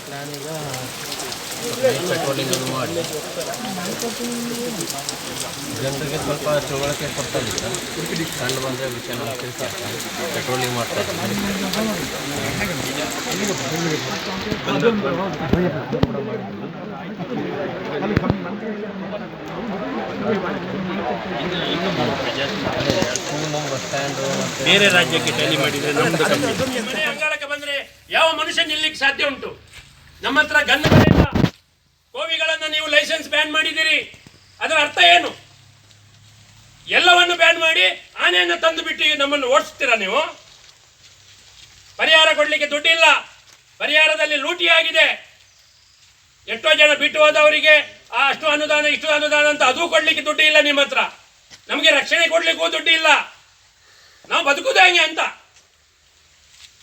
Plan ಈಗ patrolling ಅದು ಮಾಡಿ ಜನರಿಗೆ ಸ್ವಲ್ಪ ತಿಳುವಳಿಕೆ ಕೊಡ್ತಾ ಇದ್ದೀವಿ ಕಂಡು ಬಂದರೆ ವಿಷಯ ನಾವು ತಿಳಿಸಿ ಪೆಟ್ರೋಲಿಂಗ್ ಮಾಡ್ತಾ ಇದ್ದೀವಿ ಬಸ್ ಸ್ಟ್ಯಾಂಡು ಮತ್ತು ಬೇರೆ ರಾಜ್ಯಕ್ಕೆ ಟ್ಯಾಲಿ ಮಾಡಿದ್ರೆ ನಮ್ದು ಕಮ್ಮಿ. ಬಂದ್ರೆ ಯಾವ ಮನುಷ್ಯ ನಿಲ್ಲಕ್ಕೆ ಸಾಧ್ಯ ಉಂಟು? ನಮ್ಮ ಹತ್ರ ಇಲ್ಲ. ಕೋವಿಗಳನ್ನ ನೀವು ಲೈಸೆನ್ಸ್ ಬ್ಯಾನ್ ಮಾಡಿದಿರಿ ಅದರ ಅರ್ಥ ಏನು? ಎಲ್ಲವನ್ನು ಬ್ಯಾನ್ ಮಾಡಿ ಆನೆಯನ್ನು ತಂದು ಬಿಟ್ಟು ನಮ್ಮನ್ನು ಓಡಿಸ್ತೀರಾ ನೀವು? ಪರಿಹಾರ ಕೊಡ್ಲಿಕ್ಕೆ ದುಡ್ಡಿಲ್ಲ. ಪರಿಹಾರದಲ್ಲಿ ಲೂಟಿ ಆಗಿದೆ ಎಷ್ಟೋ ಜನ ಬಿಟ್ಟು ಹೋದವರಿಗೆ, ಆ, ಅಷ್ಟು ಅನುದಾನ, ಇಷ್ಟು ಅನುದಾನ ಅಂತ ಅದು ಕೊಡ್ಲಿಕ್ಕೆ ದುಡ್ಡು ಇಲ್ಲ ನಿಮ್ಮ ಹತ್ರ. ನಮಗೆ ರಕ್ಷಣೆ ಕೊಡ್ಲಿಕ್ಕೂ ದುಡ್ಡು ಇಲ್ಲ. ನಾವು ಬದುಕುದು ಹೆಂಗೆ ಅಂತ.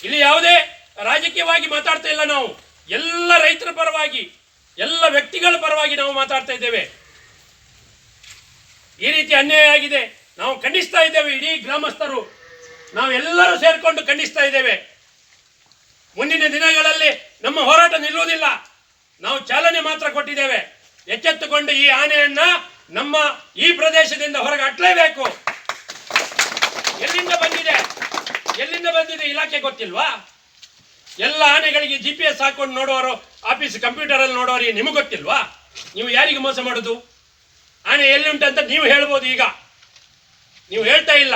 ಇಲ್ಲಿ ಯಾವುದೇ ರಾಜಕೀಯವಾಗಿ ಮಾತಾಡ್ತಾ ಇಲ್ಲ ನಾವು. ಎಲ್ಲ ರೈತರ ಪರವಾಗಿ, ಎಲ್ಲ ವ್ಯಕ್ತಿಗಳ ಪರವಾಗಿ ನಾವು ಮಾತಾಡ್ತಾ ಇದ್ದೇವೆ. ಈ ರೀತಿ ಅನ್ಯಾಯ ಆಗಿದೆ. ನಾವು ಖಂಡಿಸ್ತಾ ಇದ್ದೇವೆ, ಇಡೀ ಗ್ರಾಮಸ್ಥರು. ನಾವೆಲ್ಲರೂ ಸೇರಿಕೊಂಡು ಖಂಡಿಸ್ತಾ ಇದ್ದೇವೆ. ಮುಂದಿನ ದಿನಗಳಲ್ಲಿ ನಮ್ಮ ಹೋರಾಟ ನಿಲ್ಲುವುದಿಲ್ಲ. ನಾವು ಚಾಲನೆ ಮಾತ್ರ ಕೊಟ್ಟಿದ್ದೇವೆ. ಎಚ್ಚೆತ್ತುಕೊಂಡು ಈ ಆನೆಯನ್ನ ನಮ್ಮ ಈ ಪ್ರದೇಶದಿಂದ ಹೊರಗೆ ಅಟ್ಲೇಬೇಕು. ಎಲ್ಲಿಂದ ಬಂದಿದೆ? ಎಲ್ಲಿಂದ ಬಂದಿದೆ ಇಲಾಖೆ ಗೊತ್ತಿಲ್ವಾ? ಎಲ್ಲ ಆನೆಗಳಿಗೆ ಜಿ ಪಿ ಎಸ್ ಹಾಕೊಂಡು ನೋಡೋರು ಆಫೀಸ್ ಕಂಪ್ಯೂಟರ್ ಅಲ್ಲಿ ನೋಡೋರಿಗೆ ನಿಮಗೆ ಗೊತ್ತಿಲ್ವಾ? ನೀವು ಯಾರಿಗೆ ಮೋಸ ಮಾಡುದು? ಆನೆ ಎಲ್ಲಿ ಉಂಟು ಅಂತ ನೀವು ಹೇಳ್ಬೋದು ಈಗ. ನೀವು ಹೇಳ್ತಾ ಇಲ್ಲ.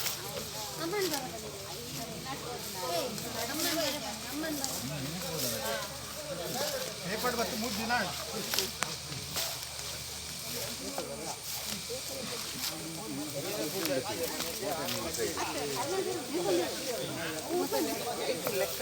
ಪೇಪರ್ ಬತ್ತು ಮೂರು ದಿನ ಲೆಕ್ಕ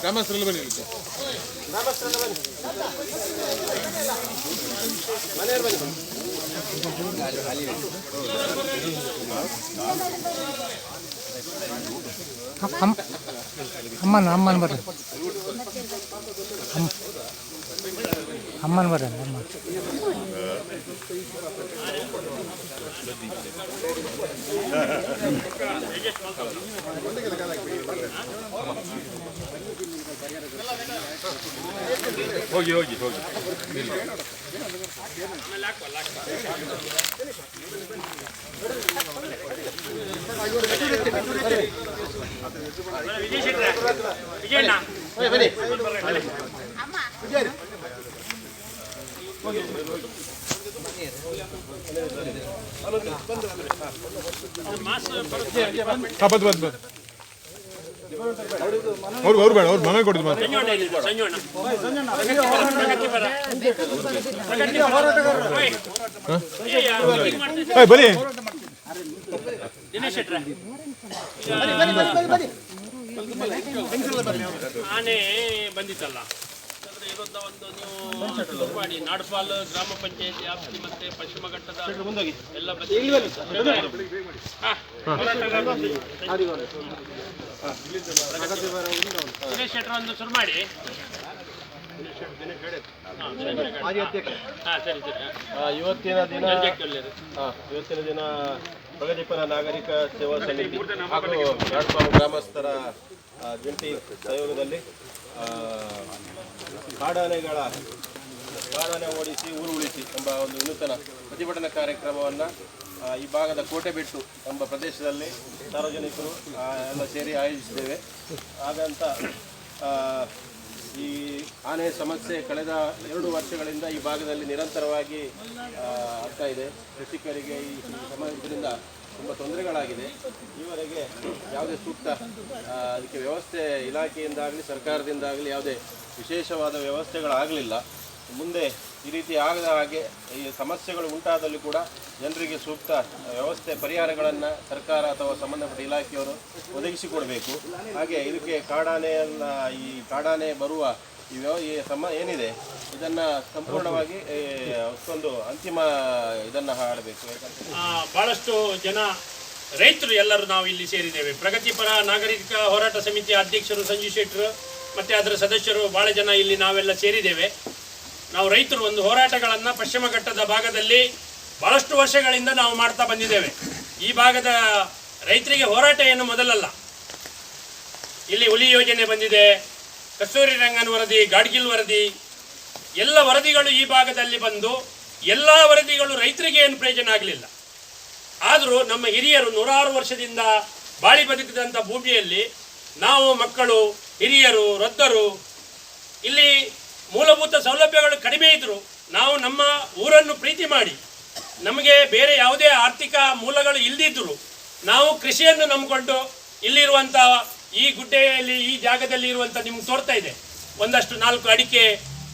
ಗ್ರಾಮಸ್ಥರೆಲ್ಲ ಬನ್ನಿ ಇಲ್ಲಿ. ಅಮ್ಮನ ಅಮ್ಮನ ಬರ್ರಿ ಅಮ್ಮ ಅಮ್ಮನ ಅಮ್ಮ. ಹೋಗಿ ಹೋಗಿ ಹೋಗಿ. ವಿಜಯ್ ವಿಜಯಣ್ಣ. ಬಂದು ಬಂದು ಬಂದು. ಅವ್ರು ಅವ್ರು ಬೇಡ ಅವ್ರು ಮನೆ ಕೊಡಿದ್ರು ಮಾತ್ರ. ಬನ್ನಿ. ಆನೆ ಬಂದಿತ್ತಲ್ಲ. ವಿರುದ್ಧ ಒಂದು ನೀವು ಮಾಡಿ ನಾಡ್ಪಾಲ್ ಗ್ರಾಮ ಪಂಚಾಯತಿ ವ್ಯಾಪ್ತಿ ಮತ್ತೆ ಪಶ್ಚಿಮ ಘಟ್ಟದ ಎಲ್ಲ ದಿನೇಶ್ ಶೆಟ್ರ್ ಒಂದು ಶುರು ಮಾಡಿ. ಇವತ್ತಿನ ದಿನ ಇವತ್ತಿನ ದಿನ ಪ್ರಗತಿಪರ ನಾಗರಿಕ ಸೇವಾ ಸಮಿತಿ ಹಾಗೂ ನಾಡಪಾಲ್ ಗ್ರಾಮಸ್ಥರ ಜಂಟಿ ಸಹಯೋಗದಲ್ಲಿ ಕಾಡಾನೆಗಳ ಕಾಡಾನೆ ಓಡಿಸಿ, ಊರು ಉಳಿಸಿ ಎಂಬ ಒಂದು ವಿನೂತನ ಪ್ರತಿಭಟನಾ ಕಾರ್ಯಕ್ರಮವನ್ನು ಈ ಭಾಗದ ಕೋಟೆ ಬಿಟ್ಟು ಎಂಬ ಪ್ರದೇಶದಲ್ಲಿ ಸಾರ್ವಜನಿಕರು ಎಲ್ಲ ಸೇರಿ ಆಯೋಜಿಸಿದ್ದೇವೆ. ಹಾಗಂತ ಈ ಆನೆ ಸಮಸ್ಯೆ ಕಳೆದ ಎರಡು ವರ್ಷಗಳಿಂದ ಈ ಭಾಗದಲ್ಲಿ ನಿರಂತರವಾಗಿ ಆಗ್ತಾ ಇದೆ. ಕೃಷಿಕರಿಗೆ ಈ ಸಮ ಇದರಿಂದ ತುಂಬ ತೊಂದರೆಗಳಾಗಿದೆ. ಈವರೆಗೆ ಯಾವುದೇ ಸೂಕ್ತ ಅದಕ್ಕೆ ವ್ಯವಸ್ಥೆ ಇಲಾಖೆಯಿಂದಾಗಲಿ, ಸರ್ಕಾರದಿಂದಾಗಲಿ ಯಾವುದೇ ವಿಶೇಷವಾದ ವ್ಯವಸ್ಥೆಗಳಾಗಲಿಲ್ಲ. ಮುಂದೆ ಈ ರೀತಿ ಆಗದ ಹಾಗೆ ಈ ಸಮಸ್ಯೆಗಳು ಉಂಟಾದಲ್ಲಿ ಕೂಡ ಜನರಿಗೆ ಸೂಕ್ತ ವ್ಯವಸ್ಥೆ ಪರಿಹಾರಗಳನ್ನು ಸರ್ಕಾರ ಅಥವಾ ಸಂಬಂಧಪಟ್ಟ ಇಲಾಖೆಯವರು ಒದಗಿಸಿಕೊಡಬೇಕು. ಹಾಗೆ ಇದಕ್ಕೆ ಕಾಡಾನೆಯನ್ನು, ಈ ಕಾಡಾನೆ ಬರುವ ವ್ಯವ ಈ ಸಮ ಏನಿದೆ? ಇದನ್ನ ಸಂಪೂರ್ಣವಾಗಿ ಒಂದು ಅಂತಿಮ ಇದನ್ನ ಹಾಡಬೇಕು. ಬಹಳಷ್ಟು ಜನ ರೈತರು ಎಲ್ಲರೂ ನಾವು ಇಲ್ಲಿ ಸೇರಿದ್ದೇವೆ. ಪ್ರಗತಿಪರ ನಾಗರಿಕ ಹೋರಾಟ ಸಮಿತಿಯ ಅಧ್ಯಕ್ಷರು ಸಂಜು ಶೆಟ್ಟರು, ಮತ್ತೆ ಅದರ ಸದಸ್ಯರು ಬಹಳ ಜನ ಇಲ್ಲಿ ನಾವೆಲ್ಲ ಸೇರಿದ್ದೇವೆ. ನಾವು ರೈತರು ಒಂದು ಹೋರಾಟಗಳನ್ನು ಪಶ್ಚಿಮ ಘಟ್ಟದ ಭಾಗದಲ್ಲಿ ಬಹಳಷ್ಟು ವರ್ಷಗಳಿಂದ ನಾವು ಮಾಡ್ತಾ ಬಂದಿದ್ದೇವೆ. ಈ ಭಾಗದ ರೈತರಿಗೆ ಹೋರಾಟ ಏನು ಮೊದಲಲ್ಲ. ಇಲ್ಲಿ ಹುಲಿ ಯೋಜನೆ ಬಂದಿದೆ. ಕಸ್ತೂರಿ ರಂಗನ್ ವರದಿ, ಗಾಡ್ಗಿಲ್ ವರದಿ, ಎಲ್ಲ ವರದಿಗಳು ಈ ಭಾಗದಲ್ಲಿ ಬಂದು ಎಲ್ಲ ವರದಿಗಳು ರೈತರಿಗೆ ಏನು ಪ್ರಯೋಜನ ಆಗಲಿಲ್ಲ. ಆದರೂ ನಮ್ಮ ಹಿರಿಯರು ನೂರಾರು ವರ್ಷದಿಂದ ಬಾಳಿ ಬದುಕಿದಂಥ ಭೂಮಿಯಲ್ಲಿ ನಾವು ಮಕ್ಕಳು, ಹಿರಿಯರು, ವೃದ್ಧರು, ಇಲ್ಲಿ ಮೂಲಭೂತ ಸೌಲಭ್ಯಗಳು ಕಡಿಮೆ ಇದ್ದರು ನಾವು ನಮ್ಮ ಊರನ್ನು ಪ್ರೀತಿ ಮಾಡಿ, ನಮಗೆ ಬೇರೆ ಯಾವುದೇ ಆರ್ಥಿಕ ಮೂಲಗಳು ಇಲ್ಲದಿದ್ದರು ನಾವು ಕೃಷಿಯನ್ನು ನಂಬಿಕೊಂಡು ಇಲ್ಲಿರುವಂಥ ಈ ಗುಡ್ಡೆಯಲ್ಲಿ ಈ ಜಾಗದಲ್ಲಿ ಇರುವಂಥ ನಿಮ್ಗೆ ತೋರ್ತಾ ಇದೆ. ಒಂದಷ್ಟು ನಾಲ್ಕು ಅಡಿಕೆ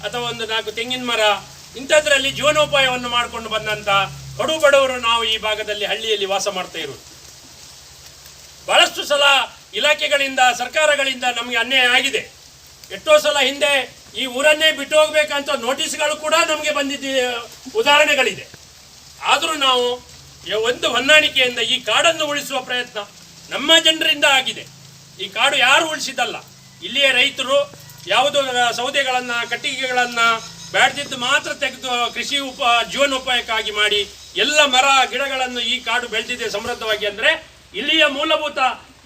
ಅಥವಾ ಒಂದು ನಾಲ್ಕು ತೆಂಗಿನ ಮರ, ಇಂಥದ್ರಲ್ಲಿ ಜೀವನೋಪಾಯವನ್ನು ಮಾಡಿಕೊಂಡು ಬಂದಂಥ ಕಡು ಬಡವರು ನಾವು ಈ ಭಾಗದಲ್ಲಿ ಹಳ್ಳಿಯಲ್ಲಿ ವಾಸ ಮಾಡ್ತಾ ಇರೋದು. ಬಹಳಷ್ಟು ಸಲ ಇಲಾಖೆಗಳಿಂದ, ಸರ್ಕಾರಗಳಿಂದ ನಮಗೆ ಅನ್ಯಾಯ ಆಗಿದೆ. ಎಷ್ಟೋ ಸಲ ಹಿಂದೆ ಈ ಊರನ್ನೇ ಬಿಟ್ಟು ಹೋಗ್ಬೇಕಂತ ನೋಟಿಸ್ಗಳು ಕೂಡ ನಮಗೆ ಬಂದಿದ್ದ ಉದಾಹರಣೆಗಳಿದೆ. ಆದರೂ ನಾವು ಒಂದು ಹೊಂದಾಣಿಕೆಯಿಂದ ಈ ಕಾಡನ್ನು ಉಳಿಸುವ ಪ್ರಯತ್ನ ನಮ್ಮ ಜನರಿಂದ ಆಗಿದೆ. ಈ ಕಾಡು ಯಾರು ಉಳಿಸಿದ್ದಲ್ಲ. ಇಲ್ಲಿಯ ರೈತರು ಯಾವುದೋ ಸೌದೆಗಳನ್ನು, ಕಟ್ಟಿಗೆಗಳನ್ನು ಬ್ಯಾಡ್ದಿದ್ದು ಮಾತ್ರ ತೆಗೆದು ಕೃಷಿ ಉಪ, ಜೀವನೋಪಾಯಕ್ಕಾಗಿ ಮಾಡಿ ಎಲ್ಲ ಮರ, ಗಿಡಗಳನ್ನು ಈ ಕಾಡು ಬೆಳೆದಿದೆ ಸಮೃದ್ಧವಾಗಿ ಅಂದರೆ ಇಲ್ಲಿಯ ಮೂಲಭೂತ,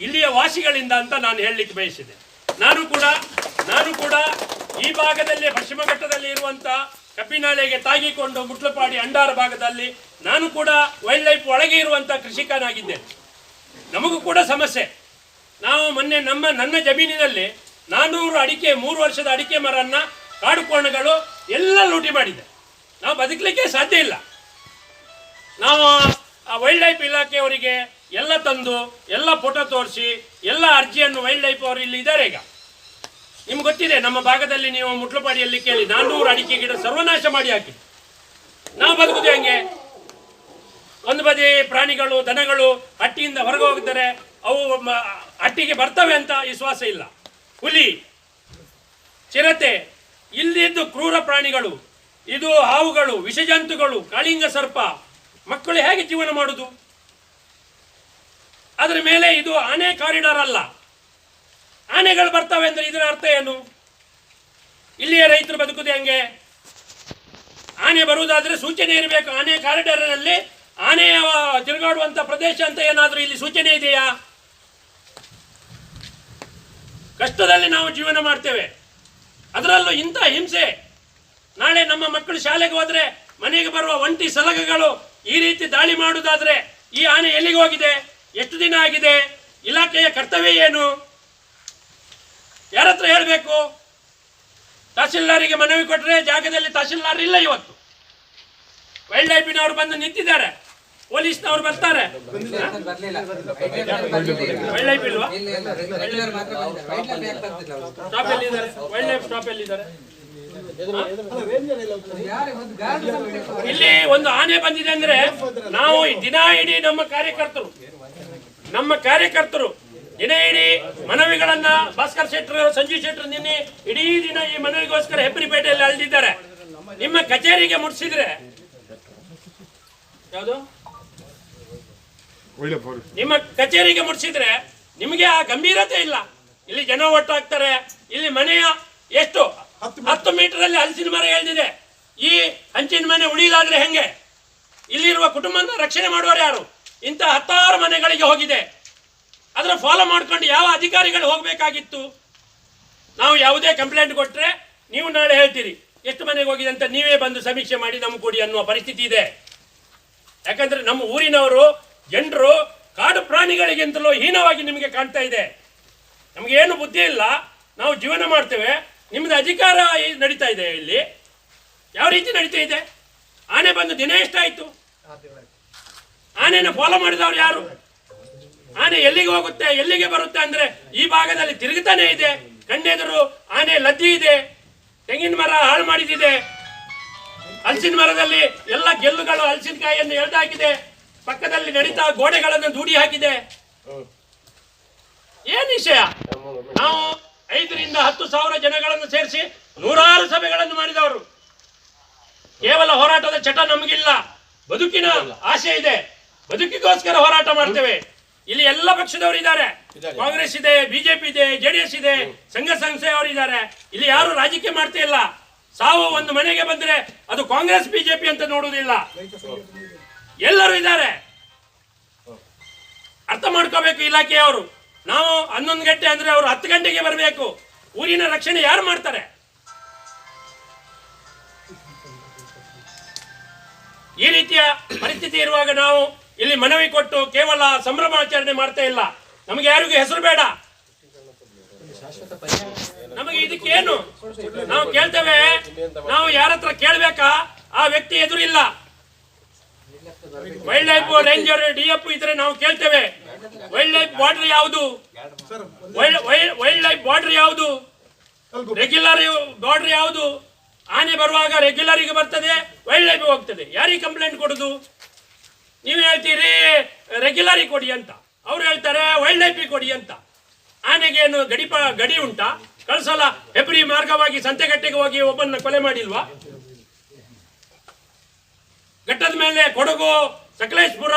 ಇಲ್ಲಿಯ ವಾಸಿಗಳಿಂದ ಅಂತ ನಾನು ಹೇಳಲಿಕ್ಕೆ ಬಯಸಿದೆ. ನಾನು ಕೂಡ ನಾನು ಕೂಡ ಈ ಭಾಗದಲ್ಲಿ ಪಶ್ಚಿಮ ಘಟ್ಟದಲ್ಲಿ ಇರುವಂತ ಕಬ್ಬಿನಾಲೆಗೆ ತಾಗಿಕೊಂಡು ಮುಟ್ಲಪಾಡಿ ಅಂಡಾರ ಭಾಗದಲ್ಲಿ ನಾನು ಕೂಡ ವೈಲ್ಡ್ ಲೈಫ್ ಒಳಗೆ ಇರುವಂತ ಕೃಷಿಕನಾಗಿದ್ದೇನೆ. ನಮಗೂ ಕೂಡ ಸಮಸ್ಯೆ. ನಾವು ಮೊನ್ನೆ ನಮ್ಮ, ನನ್ನ ಜಮೀನಿನಲ್ಲಿ ನಾನ್ನೂರು ಅಡಿಕೆ, ಮೂರು ವರ್ಷದ ಅಡಿಕೆ ಮರನ್ನ, ಕಾಡು ಕೋಣಗಳು ಎಲ್ಲ ಲೂಟಿ ಮಾಡಿದೆ. ನಾವು ಬದುಕಲಿಕ್ಕೆ ಸಾಧ್ಯ ಇಲ್ಲ. ನಾವು ಆ ವೈಲ್ಡ್ ಲೈಫ್ ಇಲಾಖೆಯವರಿಗೆ ಎಲ್ಲ ತಂದು, ಎಲ್ಲ ಫೋಟೋ ತೋರಿಸಿ, ಎಲ್ಲ ಅರ್ಜಿಯನ್ನು ವೈಲ್ಡ್ ಲೈಫ್ ಅವರು ಇಲ್ಲಿ ಇದ್ದಾರೆ ಈಗ. ನಿಮ್ಗೆ ಗೊತ್ತಿದೆ, ನಮ್ಮ ಭಾಗದಲ್ಲಿ ನೀವು ಮುಟ್ಲುಪಾಡಿಯಲ್ಲಿ ಕೇಳಿ ನಾನ್ನೂರು ಅಡಿಕೆ ಗಿಡ ಸರ್ವನಾಶ ಮಾಡಿ ಹಾಕಿ. ನಾವು ಬದುಕುದು ಹೆಂಗೆ. ಒಂದು ಬದಿ ಪ್ರಾಣಿಗಳು, ದನಗಳು ಹಟ್ಟಿಯಿಂದ ಹೊರಗೆ ಹೋಗಿದ್ದಾರೆ ಅವು ಅಟ್ಟಿಗೆ ಬರ್ತವೆ ಅಂತ ವಿಶ್ವಾಸ ಇಲ್ಲ. ಹುಲಿ, ಚಿರತೆ, ಇಲ್ಲಿದ್ದು ಕ್ರೂರ ಪ್ರಾಣಿಗಳು, ಇದು ಹಾವುಗಳು, ವಿಷಜಂತುಗಳು, ಕಾಳಿಂಗ ಸರ್ಪ, ಮಕ್ಕಳು ಹೇಗೆ ಜೀವನ ಮಾಡುದು? ಅದರ ಮೇಲೆ ಇದು ಆನೆ ಕಾರಿಡಾರ್ ಅಲ್ಲ. ಆನೆಗಳು ಬರ್ತವೆ ಅಂದ್ರೆ ಇದರ ಅರ್ಥ ಏನು? ಇಲ್ಲಿಯ ರೈತರು ಬದುಕುದು ಹೆಂಗೆ? ಆನೆ ಬರುವುದಾದ್ರೆ ಸೂಚನೆ ಇರಬೇಕು. ಆನೆ ಕಾರಿಡಾರ್ನಲ್ಲಿ ಆನೆಯ ತಿರುಗಾಡುವಂತ ಪ್ರದೇಶ ಅಂತ ಏನಾದರೂ ಇಲ್ಲಿ ಸೂಚನೆ ಇದೆಯಾ? ಕಷ್ಟದಲ್ಲಿ ನಾವು ಜೀವನ ಮಾಡ್ತೇವೆ. ಅದರಲ್ಲೂ ಇಂಥ ಹಿಂಸೆ. ನಾಳೆ ನಮ್ಮ ಮಕ್ಕಳು ಶಾಲೆಗೆ ಹೋದರೆ, ಮನೆಗೆ ಬರುವ ಒಂಟಿ ಸಲಗಗಳು ಈ ರೀತಿ ದಾಳಿ ಮಾಡುವುದಾದರೆ ಈ ಆನೆ ಎಲ್ಲಿಗೆ ಹೋಗಿದೆ? ಎಷ್ಟು ದಿನ ಆಗಿದೆ? ಇಲಾಖೆಯ ಕರ್ತವ್ಯ ಏನು? ಯಾರ ಹತ್ರ ಹೇಳಬೇಕು? ತಹಸೀಲ್ದಾರಿಗೆ ಮನವಿ ಕೊಟ್ಟರೆ ಜಾಗದಲ್ಲಿ ತಹಸೀಲ್ದಾರ್ ಇಲ್ಲ ಇವತ್ತು. ವೈಲ್ಡ್ ಲೈಫಿನವರು ಬಂದು ನಿಂತಿದ್ದಾರೆ. ಪೊಲೀಸ್ನವರು ಬರ್ತಾರೆ. ವೈಲ್ಡ್ ಸ್ಟಾಪ್ ಎಲ್ಲಿದ್ದಾರೆ? ವೈಲ್ಡ್ ಸ್ಟಾಪ್ ಎಲ್ಲಿದ್ದಾರೆ? ಇಲ್ಲಿ ಒಂದು ಆನೆ ಬಂದಿದೆ ಅಂದ್ರೆ ನಾವು ದಿನ ಇಡೀ ನಮ್ಮ ಕಾರ್ಯಕರ್ತರು ನಮ್ಮ ಕಾರ್ಯಕರ್ತರು, ದಿನ ಇಡೀ ಮನವಿಗಳನ್ನ ಭಾಸ್ಕರ್ ಶೆಟ್ಟರ್ ಸಂಜೀವ್ ಶೆಟ್ಟರ್ ನಿನ್ನೆ ಇಡೀ ದಿನ ಈ ಮನವಿಗೋಸ್ಕರ ಹೆಬ್ಬರಿಪೇಟೆಯಲ್ಲಿ ಅಳ್ದಿದ್ದಾರೆ ನಿಮ್ಮ ಕಚೇರಿಗೆ ಮುಟ್ಸಿದ್ರೆ ಯಾವುದು? ನಿಮ್ಮ ಕಚೇರಿಗೆ ಮುಟ್ಸಿದ್ರೆ ನಿಮಗೆ ಆ ಗಂಭೀರತೆ ಇಲ್ಲ. ಇಲ್ಲಿ ಜನ ಒಟ್ಟಾಗ್ತಾರೆ ಇಲ್ಲಿ ಮನೆಯ ಎಷ್ಟು ಹತ್ತು ಮೀಟರ್ ಅಲ್ಲಿ ಹಲಸಿನ ಮರ ಹೇಳಿದೆ ಈ ಹಂಚಿನ ಮನೆ ಉಳಿಯಲಾದ್ರೆ ಹೆಂಗೆ? ಇಲ್ಲಿರುವ ಕುಟುಂಬನ ರಕ್ಷಣೆ ಮಾಡುವರು ಯಾರು? ಇಂಥ ಹತ್ತಾರು ಮನೆಗಳಿಗೆ ಹೋಗಿದೆ. ಅದರ ಫಾಲೋ ಮಾಡ್ಕೊಂಡು ಯಾವ ಅಧಿಕಾರಿಗಳು ಹೋಗಬೇಕಾಗಿತ್ತು? ನಾವು ಯಾವುದೇ ಕಂಪ್ಲೇಂಟ್ ಕೊಟ್ಟರೆ ನೀವು ನಾಳೆ ಹೇಳ್ತೀರಿ ಎಷ್ಟು ಮನೆಗೆ ಹೋಗಿದೆ ಅಂತ ನೀವೇ ಬಂದು ಸಮೀಕ್ಷೆ ಮಾಡಿ ನಮ್ಗೆ ಕೊಡಿ ಅನ್ನುವ ಪರಿಸ್ಥಿತಿ ಇದೆ. ಯಾಕಂದ್ರೆ ನಮ್ಮ ಊರಿನವರು ಜನರು ಕಾಡು ಪ್ರಾಣಿಗಳಿಗಿಂತಲೂ ಹೀನವಾಗಿ ನಿಮಗೆ ಕಾಣ್ತಾ ಇದೆ. ನಮಗೆ ಏನು ಬುದ್ಧಿ ಇಲ್ಲ. ನಾವು ಜೀವನ ಮಾಡ್ತೇವೆ. ನಿಮ್ಮದು ಅಧಿಕಾರ ನಡೀತಾ ಇದೆ ಇಲ್ಲಿ. ಯಾವ ರೀತಿ ನಡೀತಾ ಇದೆ? ಆನೆ ಬಂದು ದಿನ ಎಷ್ಟಾಯ್ತು? ಆನೆಯನ್ನು ಫಾಲೋ ಮಾಡಿದವರು ಯಾರು? ಆನೆ ಎಲ್ಲಿಗೆ ಹೋಗುತ್ತೆ, ಎಲ್ಲಿಗೆ ಬರುತ್ತೆ ಅಂದ್ರೆ ಈ ಭಾಗದಲ್ಲಿ ತಿರುಗುತ್ತಾನೆ ಇದೆ. ಕಣ್ಣೆದುರು ಆನೆ ಲದ್ದಿ ಇದೆ. ತೆಂಗಿನ ಮರ ಹಾಳು ಮಾಡಿದಿದೆ. ಹಲಸಿನ ಮರದಲ್ಲಿ ಎಲ್ಲ ಗೆಲ್ಲುಗಳು ಹಲಸಿನಕಾಯಿಯನ್ನು ಎಳೆದಾಕಿದೆ. ಪಕ್ಕದಲ್ಲಿ ನಡೀತಾ ಗೋಡೆಗಳನ್ನು ದೂಡಿ ಹಾಕಿದೆ. ಏನ್ ವಿಷಯ? ನಾವು ಐದರಿಂದ ಹತ್ತು ಸಾವಿರ ಜನಗಳನ್ನು ಸೇರಿಸಿ ನೂರಾರು ಸಭೆಗಳನ್ನು ಮಾಡಿದವರು. ಕೇವಲ ಹೋರಾಟದ ಚಟ ನಮಗಿಲ್ಲ. ಬದುಕಿನ ಆಸೆ ಇದೆ. ಬದುಕಿಗೋಸ್ಕರ ಹೋರಾಟ ಮಾಡ್ತೇವೆ. ಇಲ್ಲಿ ಎಲ್ಲ ಪಕ್ಷದವರು ಇದ್ದಾರೆ. ಕಾಂಗ್ರೆಸ್ ಇದೆ ಬಿಜೆಪಿ ಇದೆ ಜೆಡಿಎಸ್ ಇದೆ ಸಂಘ ಸಂಸ್ಥೆಯವರು ಇದ್ದಾರೆ. ಇಲ್ಲಿ ಯಾರು ರಾಜಕೀಯ ಮಾಡ್ತಾ ಇಲ್ಲ. ಸಾವು ಒಂದು ಮನೆಗೆ ಬಂದ್ರೆ ಅದು ಕಾಂಗ್ರೆಸ್ ಬಿಜೆಪಿ ಅಂತ ನೋಡುವುದಿಲ್ಲ. ಎಲ್ಲರೂ ಇದ್ದಾರೆ. ಅರ್ಥ ಮಾಡ್ಕೋಬೇಕು ಇಲಾಖೆಯವರು. ನಾವು ಹನ್ನೊಂದು ಗಂಟೆ ಅಂದ್ರೆ ಅವರು ಹತ್ತು ಗಂಟೆಗೆ ಬರಬೇಕು. ಊರಿನ ರಕ್ಷಣೆ ಯಾರು ಮಾಡ್ತಾರೆ? ಈ ರೀತಿಯ ಪರಿಸ್ಥಿತಿ ಇರುವಾಗ ನಾವು ಇಲ್ಲಿ ಮನವಿ ಕೊಟ್ಟು ಕೇವಲ ಸಂಭ್ರಮಾಚರಣೆ ಮಾಡ್ತಾ ಇಲ್ಲ. ನಮಗೆ ಯಾರಿಗೂ ಹೆಸರು ಬೇಡ. ನಮಗೆ ಇದಕ್ಕೇನು? ನಾವು ಕೇಳ್ತೇವೆ, ನಾವು ಯಾರ ಹತ್ರ ಕೇಳ್ಬೇಕಾ? ಆ ವ್ಯಕ್ತಿ ಎದುರಿಲ್ಲ. ವೈಲ್ಡ್ ಲೈಫ್ ರೇಂಜರ್ ಡಿಎಫ್ ಇದ್ರೆ ನಾವು ಕೇಳ್ತೇವೆ. ವೈಲ್ಡ್ ಲೈಫ್ ಬಾರ್ಡರ್ ಯಾವುದು ವೈಲ್ಡ್ ಲೈಫ್ ಬಾರ್ಡರ್ ಯಾವುದು? ರೆಗ್ಯುಲರ್ ಬಾರ್ಡರ್ ಯಾವುದು? ಆನೆ ಬರುವಾಗ ರೆಗ್ಯುಲರಿಗೆ ಬರ್ತದೆ ವೈಲ್ಡ್ ಲೈಫ್ ಹೋಗ್ತದೆ. ಯಾರಿಗೆ ಕಂಪ್ಲೇಂಟ್ ಕೊಡುದು? ನೀವು ಹೇಳ್ತೀರಿ ರೆಗ್ಯುಲರಿಗೆ ಕೊಡಿ ಅಂತ. ಅವ್ರು ಹೇಳ್ತಾರೆ ವೈಲ್ಡ್ ಲೈಫಿಗೆ ಕೊಡಿ ಅಂತ. ಆನೆಗೆ ಏನು ಗಡಿ ಗಡಿ ಉಂಟಾ? ಕಳ್ಸಲ್ಲ. ಹೆಬ್ರಿ ಮಾರ್ಗವಾಗಿ, ಸಂತೆಗಟ್ಟೆಗೆ ಹೋಗಿ ಒಬ್ಬನ ಕೊಲೆ ಮಾಡಿಲ್ವಾ? ಘಟ್ಟದ ಮೇಲೆ ಕೊಡಗು, ಸಕಲೇಶ್ಪುರ,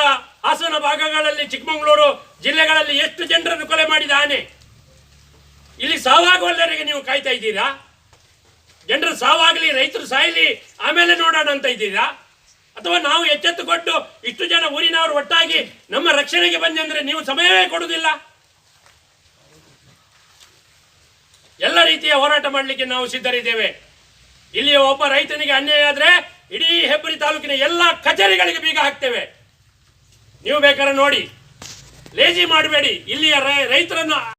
ಹಾಸನ ಭಾಗಗಳಲ್ಲಿ ಚಿಕ್ಕಮಗಳೂರು ಜಿಲ್ಲೆಗಳಲ್ಲಿ ಎಷ್ಟು ಜನರನ್ನು ಕೊಲೆ ಮಾಡಿದ ಆನೆ? ಇಲ್ಲಿ ಸಾವಾಗುವಲ್ಲರಿಗೆ ನೀವು ಕಾಯ್ತಾ ಇದ್ದೀರಾ? ಜನರು ಸಾವಾಗಲಿ, ರೈತರು ಸಾಯಲಿ, ಆಮೇಲೆ ನೋಡೋಣ ಅಂತ ಇದ್ದೀರಾ? ಅಥವಾ ನಾವು ಎಚ್ಚೆತ್ತುಕೊಟ್ಟು ಇಷ್ಟು ಜನ ಊರಿನವರು ಒಟ್ಟಾಗಿ ನಮ್ಮ ರಕ್ಷಣೆಗೆ ಬಂದೆ ಅಂದರೆ ನೀವು ಸಮಯವೇ ಕೊಡುವುದಿಲ್ಲ? ಎಲ್ಲ ರೀತಿಯ ಹೋರಾಟ ಮಾಡಲಿಕ್ಕೆ ನಾವು ಸಿದ್ಧರಿದ್ದೇವೆ. ಇಲ್ಲಿ ಒಬ್ಬ ರೈತನಿಗೆ ಅನ್ಯಾಯ ಆದ್ರೆ ಇಡೀ ಹೆಬ್ಬರಿ ತಾಲೂಕಿನ ಎಲ್ಲ ಕಚೇರಿಗಳಿಗೆ ಬೀಗ ಹಾಕ್ತೇವೆ. ನೀವು ಬೇಕಾದ್ರೆ ನೋಡಿ. ಲೇಜಿ ಮಾಡಬೇಡಿ. ಇಲ್ಲಿಯ ರೈತರನ್ನು